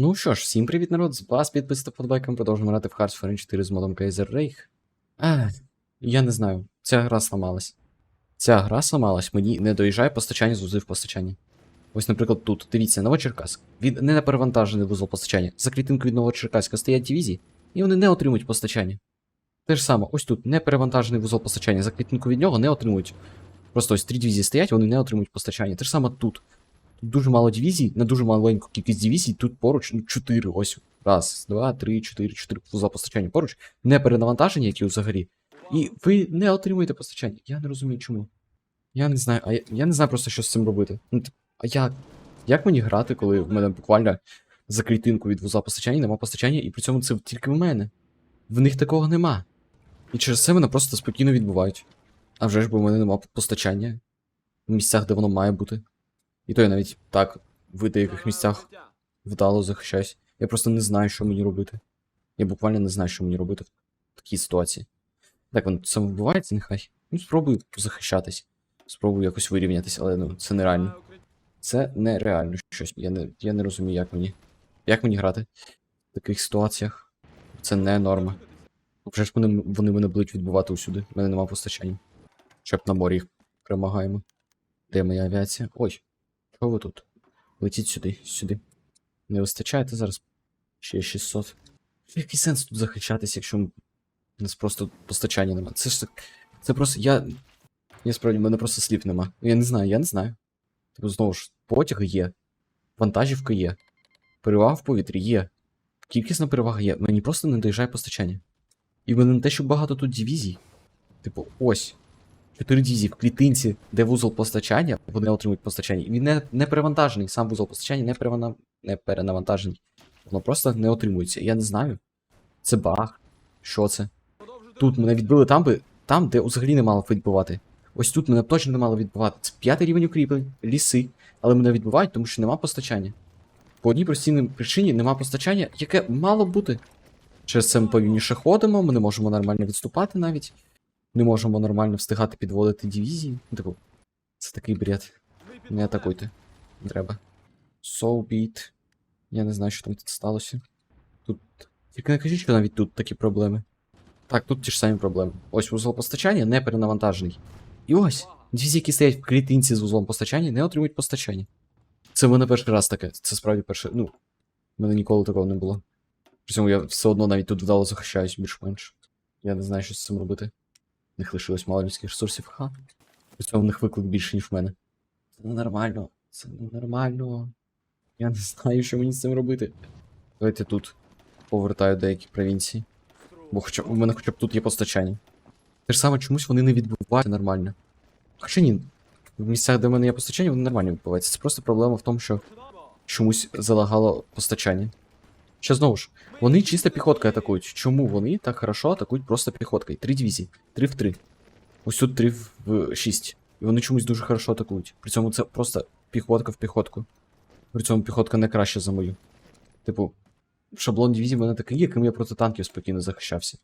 Ну що ж, всім привіт, народ, з вас підпис та подбайком продовжуємо грати в Hearts 4 з модом Kaiser Reich. Ех, я не знаю, ця гра сламалась. Ця гра сламалась, мені не доїжджає постачання з вузлів постачання. Ось, наприклад, тут, дивіться, Новочеркаськ. Він не неперевантажений вузол постачання. За клітинкою від Новочеркаська стоять дивізії, і вони не отримують постачання. Те ж саме, ось тут неперевантажений вузол постачання, за клітинку від нього не отримують. Просто ось три дивізії стоять, вони не отримують постачання. Те ж саме тут. Тут дуже мало дивізій, на дуже маленьку кількість дивізій, тут поруч ну, 4, ось. Раз, два, три, чотири, чотири вузла постачання поруч, не перенавантажені, які взагалі. І ви не отримуєте постачання. Я не розумію, чому. Я не знаю, а я, я не знаю просто, що з цим робити. Ну, а як? Як мені грати, коли в мене буквально за клітинку від вузла постачання нема постачання, і при цьому це тільки в мене. В них такого нема. І через це мене просто спокійно відбувають. А вже ж бо в мене нема постачання в місцях, де воно має бути. І то я навіть так в деяких місцях вдало захищаюсь. Я просто не знаю, що мені робити. Я буквально не знаю, що мені робити в такій ситуації. Так, воно самовбивається, нехай. Ну, спробую захищатись. Спробую якось вирівнятися, але ну, це нереально. Це нереально щось. Я не, я не розумію, як мені. Як мені грати в таких ситуаціях. Це не норма. Вже ж вони, вони мене будуть відбувати усюди. У мене нема постачання. Щоб на морі їх перемагаємо. Де моя авіація? Ой, чого ви тут? Летіть сюди, сюди. Не вистачаєте зараз ще 600. Який сенс тут захищатись, якщо у нас просто постачання нема? Це ж так. Це просто. Я. Я справді, в мене просто слів нема. Я не знаю, я не знаю. Типу, знову ж, потяг є. Вантажівка є. Перевага в повітрі є. Кількісна перевага є. Мені просто не доїжджає постачання. І мене не те, що багато тут дивізій. Типу, ось. Чотири дивізії в клітинці, де вузол постачання, вони отримують постачання. Він не, не перевантажений, сам вузол постачання не, перевана... не перенавантажений. Воно просто не отримується. Я не знаю. Це баг. Що це? Тут мене відбили там би, там, де взагалі не мало відбивати. Ось тут мене точно не мало відбивати. Це п'ятий рівень укріплень, ліси, але мене відбивають, тому що нема постачання. По одній простій причині нема постачання, яке мало бути. Через це ми повільніше ходимо, ми не можемо нормально відступати навіть. Не можемо нормально встигати підводити дивізії. Ну, Типу, це такий бред. Не атакуйте. Треба. So beat. Я не знаю, що там тут сталося. Тут. Тільки не кажіть, що навіть тут такі проблеми. Так, тут ті ж самі проблеми. Ось вузол постачання не перенавантажений. І ось, дивізії, які стоять в клітинці з вузлом постачання, не отримують постачання. Це в мене перший раз таке. Це справді перше. Ну, в мене ніколи такого не було. При цьому я все одно навіть тут вдало захищаюсь більш-менш. Я не знаю, що з цим робити. В них лишилось мало людських ресурсів, ха. При цьому в них виклик більше, ніж в мене. Це ненормально. Це ненормально. Я не знаю, що мені з цим робити. Давайте тут повертаю деякі провінції. Бо хоча у мене хоча б тут є постачання. Те ж саме чомусь вони не відбуваються нормально. Хоча ні. В місцях, де в мене є постачання, вони нормально відбуваються. Це просто проблема в тому, що чомусь залагало постачання. Ще знову ж, вони чисто піхоткою атакують. Чому вони так хорошо атакують просто піхоткою? Три дивізії, три в три. Ось тут три в шість. І вони чомусь дуже хорошо атакують. При цьому це просто піхотка в піхотку. При цьому піхотка не краще за мою. Типу, шаблон дивізії в мене такий, яким я проти танків спокійно захищався.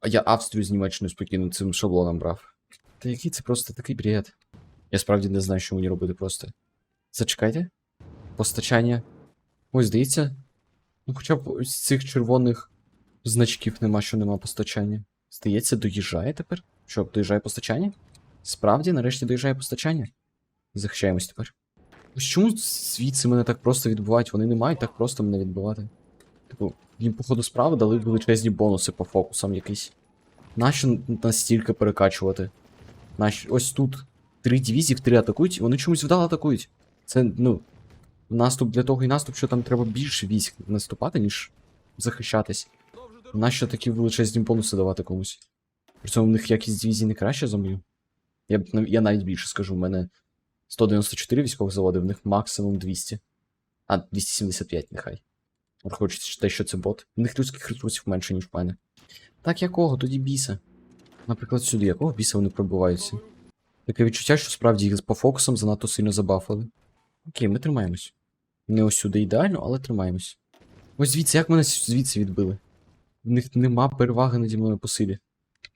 А я Австрію з Німеччиною спокійно цим шаблоном брав. Та який це просто такий бред. Я справді не знаю, що мені робити просто. Зачекайте. Постачання. Ось, здається. Ну, хоча б ось цих червоних значків нема, що нема постачання. Здається, доїжджає тепер? Що, доїжджає постачання? Справді, нарешті доїжджає постачання. Захищаємось тепер. Чому звідси мене так просто відбувають? Вони не мають так просто мене відбивати. Типу, їм, походу, справи дали величезні бонуси по фокусам якісь. Нащо настільки перекачувати? Нащо... Ось тут три дивізії три атакують, і вони чомусь вдало атакують. Це, ну, наступ для того і наступ, що там треба більше військ наступати, ніж захищатись. Нащо такі величезні бонуси давати комусь? При цьому в них якість дивізії не краще за мою. Я я навіть більше скажу, в мене 194 військових заводів, в них максимум 200. А, 275 нехай. Враховуючи те, що це бот. В них людських ресурсів менше, ніж в мене. Так якого? Тоді біса. Наприклад, сюди, якого біса вони пробиваються? Таке відчуття, що справді їх по фокусам занадто сильно забафали. Окей, ми тримаємось. Не ось сюди ідеально, але тримаємось. Ось звідси, як мене звідси відбили? В них нема переваги наді мною по силі.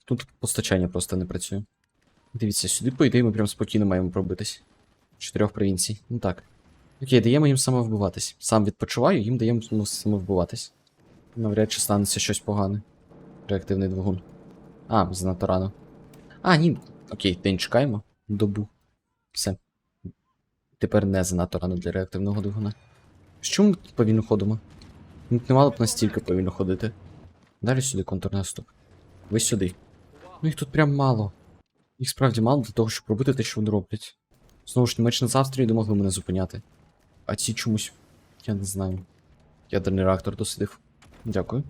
Тут постачання просто не працює. Дивіться, сюди, по ідеї, ми прям спокійно маємо пробитись. Чотирьох провінцій. Ну так. Окей, даємо їм самовбиватись. Сам відпочиваю, їм даємо самовбиватись. Навряд чи станеться щось погане. Реактивний двигун. А, занадто рано. А, ні. Окей, день чекаємо. Добу. Все. Тепер не занадто рано для реактивного двигуна. Чому ми тут повільно ходимо? Ми не мали б настільки повільно ходити. Далі сюди контрнаступ. Ви сюди. Ну їх тут прям мало. Їх справді мало для того, щоб робити те, що вони роблять. Знову ж Німеччина з Австрією не могли мене зупиняти. А ці чомусь. Я не знаю. Ядерний реактор дослідив. Дякую.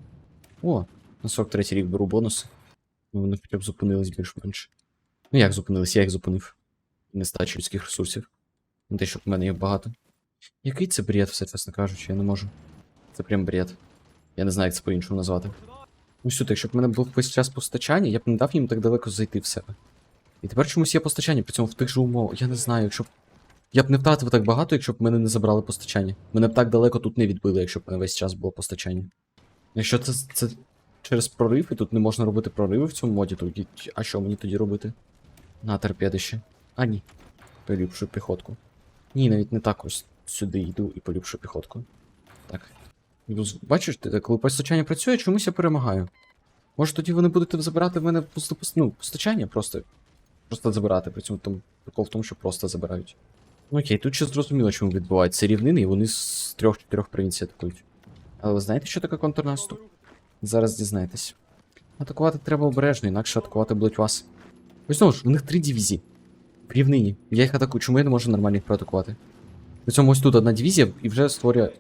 О, на 43 рік беру бонуси. Ну, вони хоча б зупинились більш-менш. Ну як зупинились, я їх зупинив. Нестача людських ресурсів. Не те, щоб в мене їх багато. Який це бред, все чесно кажучи, я не можу. Це прям бред. Я не знаю, як це по-іншому назвати. Ну сюди, якщо б в мене був весь час постачання, я б не дав їм так далеко зайти в себе. І тепер чомусь є постачання, при цьому в тих же умовах. Я не знаю, якщо б. Я б не втратив так багато, якщо б мене не забрали постачання. Мене б так далеко тут не відбили, якщо б мене весь час було постачання. Якщо це, це через прорив, і тут не можна робити прориви в цьому моді, то а що мені тоді робити? На торпеди ще. А ні. Поліпшую піхотку. Ні, навіть не так ось сюди йду і поліпшую піхотку. Так. Йду з- Бачиш, ти, коли постачання працює, чомусь я перемагаю. Може тоді вони будете забирати в мене ну, постачання просто. Просто забирати, при цьому там прикол в тому, що просто забирають. Ну окей, тут ще зрозуміло, чому відбувається рівнини, і вони з трьох-чотирьох провінцій атакують. Але ви знаєте, що таке контрнаступ? Зараз дізнаєтесь. Атакувати треба обережно, інакше атакувати будуть вас. Ось знову ж, у них три дивізії. Рівнині. Я їх атакую, чому я не можу нормально їх проатакувати? При цьому ось тут одна дивізія і вже створює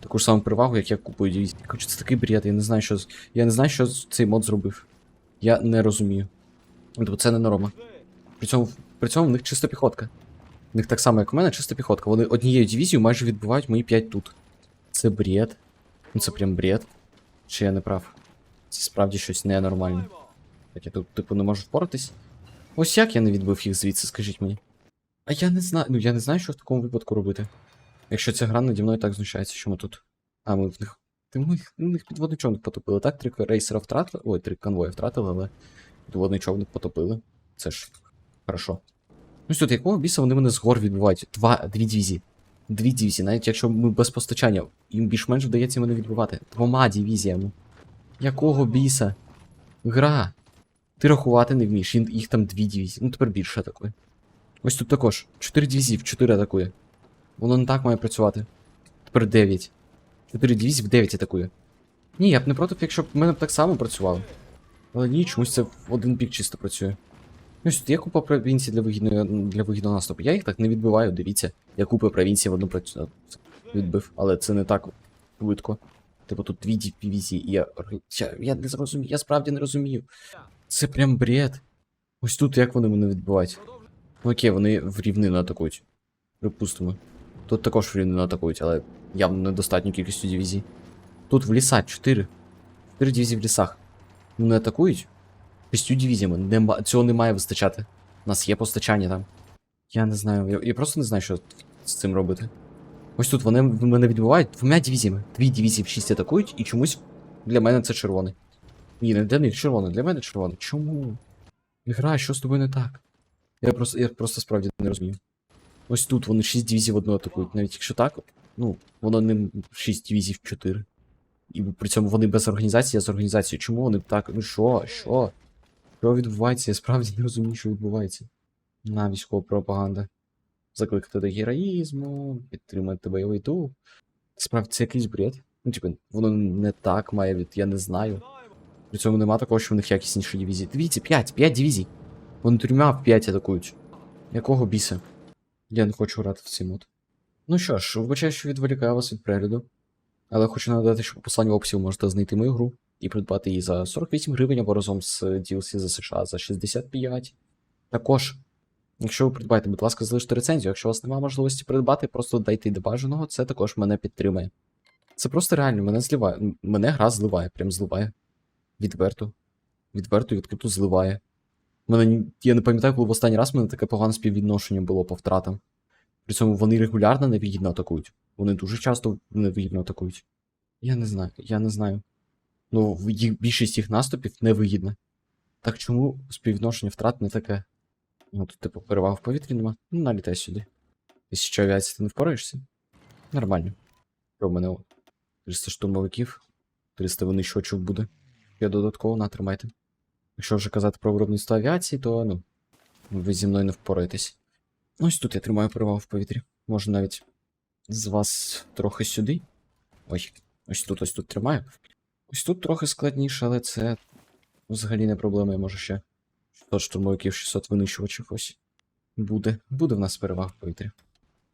таку ж саму перевагу, як я купую дивізії. Короче, це такий бред, я не знаю, що. Я не знаю, що цей мод зробив. Я не розумію. Тобто це не норма. При цьому, при цьому в них чиста піхотка. В них так само, як у мене, чиста піхотка. Вони однією дивізією майже відбивають мої 5 тут. Це бред. Ну це прям бред. Чи я не прав? Це справді щось ненормальне. Так я тут, типу, не можу впоратись. Ось як я не відбив їх звідси, скажіть мені. А я не знаю. Ну я не знаю, що в такому випадку робити. Якщо ця гра наді мною так знущається, що ми тут. А, ми в них. Ти ми їх, ми їх підводний човник потопили. Так, три рейсера втратили. Ой, три конвої втратили, але підводний човник потопили. Це ж хорошо. Ну що, якого біса вони мене з гор відбивають? Два, дві дивізії. Дві дивізії, навіть якщо ми без постачання, їм більш-менш вдається мене відбивати. Двома дивізіями. Якого біса? Гра. Ти рахувати не вмієш, їх там дві дивізії. Ну тепер більше атакує. Ось тут також. Чотири дивізії в чотири атакує. Воно не так має працювати. Тепер дев'ять. Чотири дивізії в дев'ять атакує. Ні, я б не проти, якщо б в мене б так само працювало. Але ні, чомусь це в один бік чисто працює. Ось тут є купа провінцій для вигідної для вигідного наступу. Я їх так не відбиваю, дивіться. Я купу провінцій в одну працю... відбив, але це не так швидко. Типу тут дві дивізії, і я. Я, я не зрозумію, я справді не розумію. Це прям бред. Ось тут як вони мене відбивають. Ну окей, вони в рівнину атакують. Припустимо. Тут також в рівнину атакують, але явно недостатньо кількістю дивізій. Тут в лісах 4. 4 дивізії в лісах. Вони атакують? Шістю дивізіями. Нема... Цього не має вистачати. У нас є постачання там. Я не знаю. Я, я просто не знаю, що з цим робити. Ось тут вони мене відбивають двома дивізіями. Дві дивізії в 6 атакують, і чомусь для мене це червоний. Ні, не для них червоний, для мене червоний. Чому? Гра, що з тобою не так? Я просто, я просто справді не розумію. Ось тут вони 6 дивізій в одну атакують. Навіть якщо так, ну, воно не 6 дивізій в 4. І при цьому вони без організації, а з організацією. Чому вони так? Ну що, що? Що відбувається? Я справді не розумію, що відбувається. На військова пропаганда. Закликати до героїзму, підтримати бойовий дух. Справді це якийсь бред. Ну, типу, воно не так має від. Я не знаю. При цьому нема такого, що в них якісніші дивізії. Дивіться, 5, 5 дивізій. Вони трьома в 5 атакують. Якого біса? Я не хочу грати в цей мод. Ну що ж, вибачаю, що відволікаю вас від перегляду. Але хочу нагадати, що по посиланню в можете знайти мою гру і придбати її за 48 гривень або разом з DLC за США за 65. Також, якщо ви придбаєте, будь ласка, залиште рецензію. Якщо у вас немає можливості придбати, просто дайте до бажаного, це також мене підтримує. Це просто реально мене зливає. Мене гра зливає, прям зливає. Відверто. Відверто і відкрито зливає. Мене, я не пам'ятаю, коли в останній раз в мене таке погане співвідношення було по втратам. При цьому вони регулярно невигідно атакують. Вони дуже часто невигідно атакують. Я не знаю, я не знаю. Ну, їх, більшість їх наступів невигідна. Так чому співвідношення втрат не таке? Ну, тут, типу, переваг в повітрі нема. Ну, налітай сюди. Тисяча авіації ти не впораєшся? Нормально. Що в мене 300 штурмовиків, 300 винищувачів буде. Я додатково натримайте. Якщо вже казати про виробництво авіації, то ну, ви зі мною не впораєтесь. Ось тут я тримаю перевагу в повітрі. Може навіть з вас трохи сюди. Ой, ось тут, ось тут тримаю. Ось тут трохи складніше, але це взагалі не проблема, я можу ще 600 штурмовиків, 600 винищувачів ось. Буде. Буде в нас перевага в повітрі.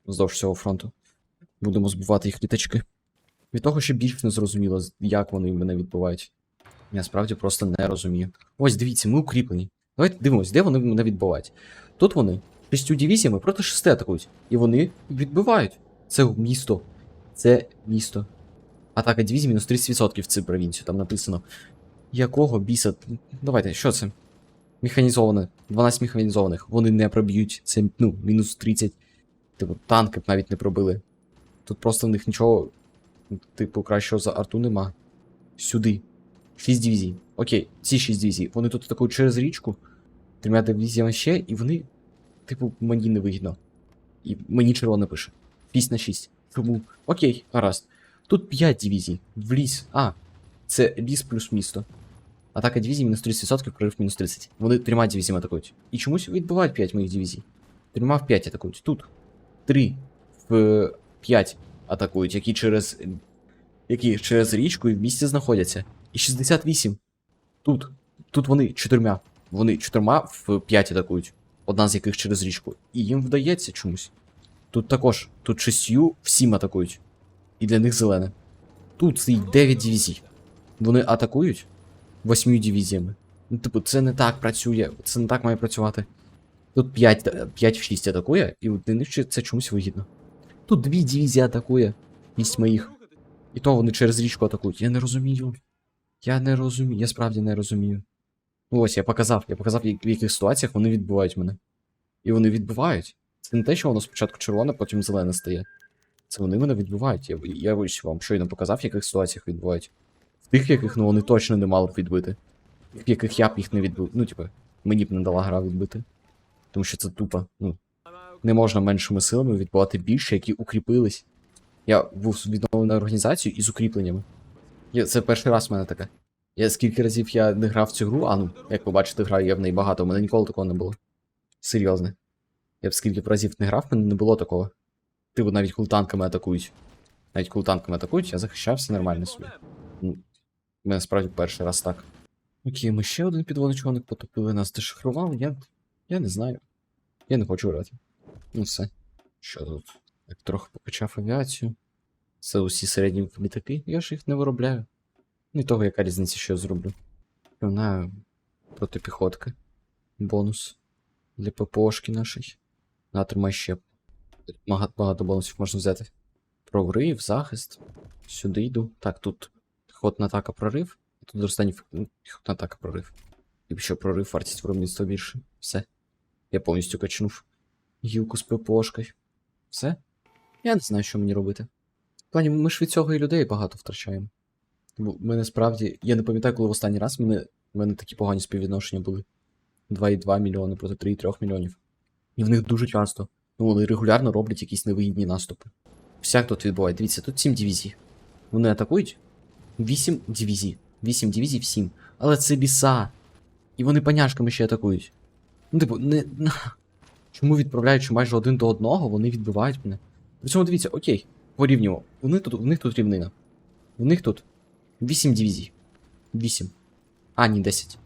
Вздовж всього фронту. Будемо збивати їх літачки. Від того, що більш не зрозуміло, як вони мене відбувають. Я справді просто не розумію. Ось дивіться, ми укріплені. Давайте дивимось, де вони мене відбивають. Тут вони шістю дивізіями проти шести атакують. І вони відбивають. Це місто. Це місто. Атака дивізії мінус 30% в цю провінцію. Там написано. Якого біса? Давайте, що це? Механізоване. 12 механізованих. Вони не проб'ють. Це ну, мінус 30. Типу, танки б навіть не пробили. Тут просто в них нічого, типу, кращого за арту нема. Сюди. 6 дивізій. Окей, ці 6 дивізій. Вони тут атакують через річку. Трьома дивізіями ще, і вони, типу, мені не вигідно. І мені червоне пише. 6 на 6. Тому. Окей, гаразд. Тут 5 дивізій. В ліс. А, це ліс плюс місто. Атака дивізії мінус 30%, прорив мінус 30. Вони трьома дивізіями атакують. І чомусь відбивають 5 моїх дивізій. Трьома в 5 атакують. Тут. 3 в 5 атакують, які через. Які через річку і в місті знаходяться. І 68. Тут. Тут вони чотирма. Вони чотирма в 5 атакують. Одна з яких через річку. І їм вдається чомусь. Тут також. Тут шістю в 7 атакують. І для них зелене. Тут стоїть 9 дивізій. Вони атакують восьмю дивізіями. Ну, типу, це не так працює, це не так має працювати. Тут 5 5 в 6 атакує, і для них це чомусь вигідно. Тут дві дивізії атакує, вість моїх. І то вони через річку атакують. Я не розумію. Я не розумію, я справді не розумію. Ну ось, я показав, я показав, в яких ситуаціях вони відбивають мене. І вони відбивають. Це не те, що воно спочатку червоне, потім зелене стає. Це вони мене відбивають. Я, я ось вам щойно показав, в яких ситуаціях відбувають. В тих, яких ну, вони точно не мали б відбити. В яких я б їх не відбив. Ну, типу, мені б не дала гра відбити. Тому що це тупо. Ну, не можна меншими силами відбивати більше, які укріпились. Я був відновлений організацію із укріпленнями. Я, це перший раз в мене таке. Я скільки разів я не грав в цю гру, а ну, як ви бачите, граю я в неї багато, у мене ніколи такого не було. Серйозно. Я б скільки разів не грав, в мене не було такого. Типу, навіть коли танками атакують. Навіть коли танками атакують, я захищався нормально собі. Ну, у мене справді перший раз так. Окей, ми ще один підводичник потопили, нас дешифрували, я. Я не знаю. Я не хочу грати. Ну все. Що тут? Так трохи покачав авіацію. Це усі середні літаки, я ж їх не виробляю. Ну і того, яка різниця, що я зроблю. Вона протипіхотки. Бонус. Для ППОшки нашої. Натримай ще. Багато, бонусів можна взяти. Прорив, захист. Сюди йду. Так, тут піхотна атака прорив. Тут зростання піхотна атака прорив. І що прорив, вартість виробництва більше. Все. Я повністю качнув гілку з ППОшкою. Все? Я не знаю, що мені робити. Плані, ми ж від цього і людей багато втрачаємо. Бо ми насправді. Я не пам'ятаю, коли в останній раз мене, в мене такі погані співвідношення були. 2,2 мільйони проти 3,3 мільйонів. І в них дуже часто. Ну, вони регулярно роблять якісь невигідні наступи. Всяк тут відбуває. Дивіться, тут 7 дивізій. Вони атакують 8 дивізій. 8 дивізій в 7. Але це ліса. І вони паняшками ще атакують. Ну, типу, не. Чому відправляючи майже один до одного, вони відбивають мене? При цьому дивіться, окей, порівнюємо. Вони тут, у них тут рівнина. У них тут 8 дивізій. 8. А, ні, 10.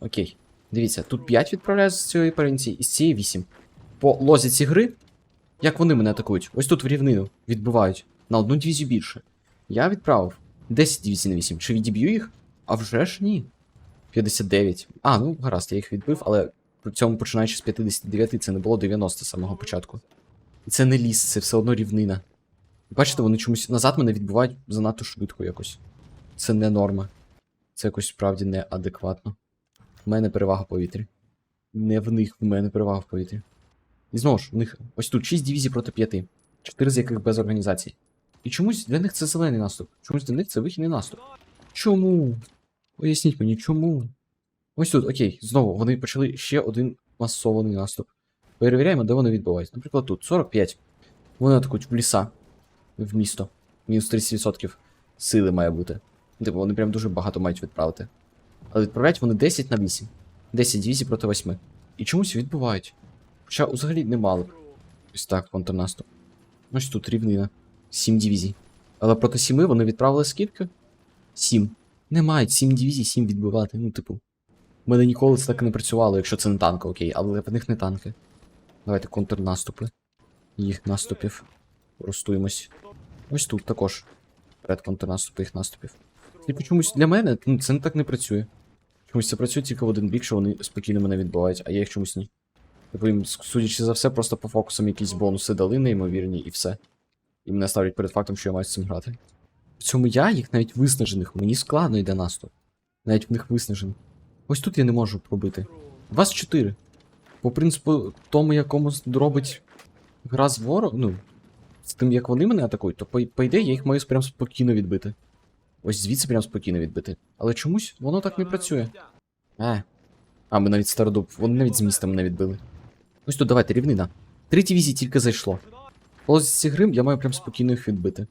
Окей. Дивіться, тут 5 відправляють з цієї провінції, і з цієї 8. По лозіці гри, як вони мене атакують? Ось тут в рівнину відбивають на одну дивізію більше. Я відправив 10 дивізій на 8. Чи відіб'ю їх? А вже ж ні. 59. А, ну гаразд, я їх відбив, але при цьому починаючи з 59 це не було 90 з самого початку. І це не ліс, це все одно рівнина. Бачите, вони чомусь назад мене відбувають занадто швидко якось. Це не норма. Це якось справді неадекватно. В мене перевага в повітрі. Не в них, в мене перевага в повітрі. І знову ж, у них ось тут 6 дивізій проти 5. 4 з яких без організацій. І чомусь для них це зелений наступ. Чомусь для них це вихідний наступ. Чому? Поясніть мені, чому? Ось тут, окей, знову вони почали ще один масований наступ. Перевіряємо, де вони відбуваються. Наприклад, тут 45. Вони атакують в ліса. В місто. Мінус 30% сили має бути. Типу, вони прям дуже багато мають відправити. Але відправляють вони 10 на 8. 10 дивізій проти 8. І чомусь відбувають. Хоча взагалі не мало. б. Ось так, контрнаступ. Ось тут рівнина. 7 дивізій. Але проти 7 вони відправили скільки? 7. Не мають 7 дивізій, 7 відбивати. Ну, типу. В мене ніколи це так не працювало, якщо це не танки, окей, але в них не танки. Давайте контрнаступи. Їх наступів. Користуємось. Ось тут також. Перед контрнаступи їх наступів. Типу чомусь для мене ну, це не так не працює. Чомусь це працює тільки в один бік, що вони спокійно мене відбувають, а я їх чомусь ні. Типу їм, судячи за все, просто по фокусам якісь бонуси дали неймовірні і все. І мене ставлять перед фактом, що я маю з цим грати. В цьому я їх навіть виснажених, мені складно йде наступ. Навіть в них виснажений. Ось тут я не можу пробити. Вас 4. По принципу, тому, якому робить гра з ворогом, ну, з тим, як вони мене атакують, то по, по ідеї я їх маю прям спокійно відбити. Ось звідси прям спокійно відбити. Але чомусь воно так не працює. Е. А, ми навіть стародуб, вони навіть з міста мене відбили. Ось тут давайте, рівнина. Три дивізії тільки зайшло. Але з цих грим я маю прям спокійно їх відбити.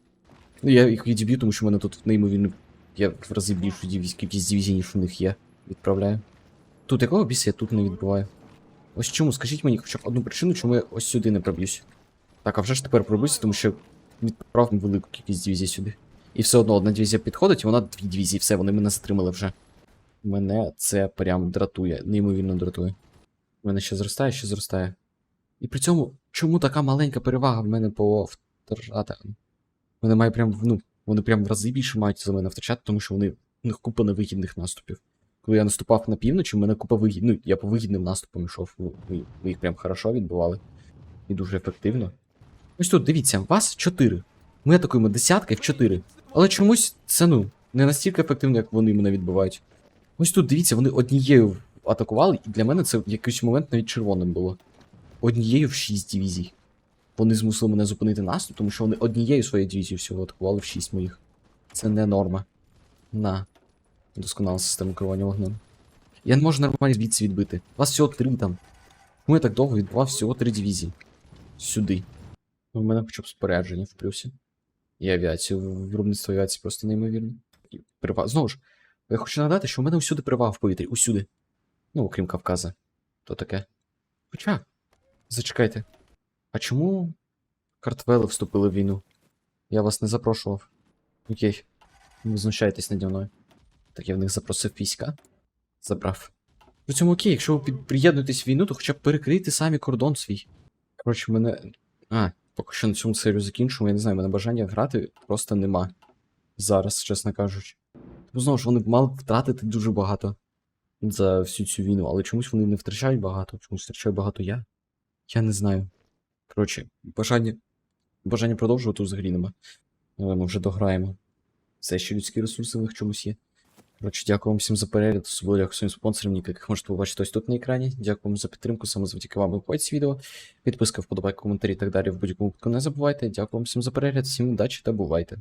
Ну, я їх відіб'ю, тому що в мене тут неймовірно. Я в рази більшу дивізій, кількість дивізій, ніж у них є. Відправляю. Тут якого біса я тут не відбиваю? Ось чому, скажіть мені хоча б одну причину, чому я ось сюди не проб'юсь. Так, а вже ж тепер пробуюся, тому що відправ велику кількість дивізій сюди. І все одно одна дивізія підходить, і вона дві дивізії, все, вони мене затримали вже. Мене це прям дратує, неймовірно дратує. У мене ще зростає, ще зростає. І при цьому, чому така маленька перевага в мене по втратам? Вони мають прям, ну, вони прям в рази більше мають за мене втрачати, тому що вони, у них купа невигідних наступів. Коли я наступав на півночі, в мене купа вигід... Ну, я по вигідним наступам йшов. Ви, ви, ви їх прям хорошо відбивали. І дуже ефективно. Ось тут, дивіться, вас 4. Ми атакуємо десятки в 4. Але чомусь це, ну, не настільки ефективно, як вони мене відбивають. Ось тут, дивіться, вони однією атакували, і для мене це в якийсь момент навіть червоним було. Однією в 6 дивізій. Вони змусили мене зупинити наступ, тому що вони однією своєю дивізією всього атакували в 6 моїх. Це не норма. На. Досконала система керування вогнем. Я не можу нормально звідси відбити. Вас всього три там. Я так довго відбував всього три дивізії? Сюди. У мене хоча б спорядження в плюсі. І авіацію. Виробництво авіації просто неймовірне. Перевага. Знову ж, я хочу нагадати, що у мене усюди перевага в повітрі. Усюди. Ну, окрім Кавказа. То таке. Хоча. Зачекайте. А чому картвели вступили в війну? Я вас не запрошував. Окей. Ви знущаєтесь наді мною. Так я в них запросив війська. Забрав. При цьому окей, якщо ви приєднуєтесь в війну, то хоча б перекрийте самі кордон свій. Коротше, мене. А, поки що на цьому серію закінчимо, я не знаю, мене бажання грати просто нема. Зараз, чесно кажучи. Тому знову ж вони мали б втратити дуже багато за всю цю війну, але чомусь вони не втрачають багато, чомусь втрачаю багато я. Я не знаю. Коротше, бажання. Бажання продовжувати взагалі нема. Ми вже дограємо. Все ще людські ресурси в них чомусь є. Коротше, дякую вам всім за перегляд, особливо дякую своїм спонсорам, яких можете побачити ось тут на екрані. Дякую вам за підтримку, саме завдяки вам виходить відео. Підписка, вподобайка, коментарі і так далі в будь-якому випадку не забувайте. Дякую вам всім за перегляд, всім удачі та бувайте.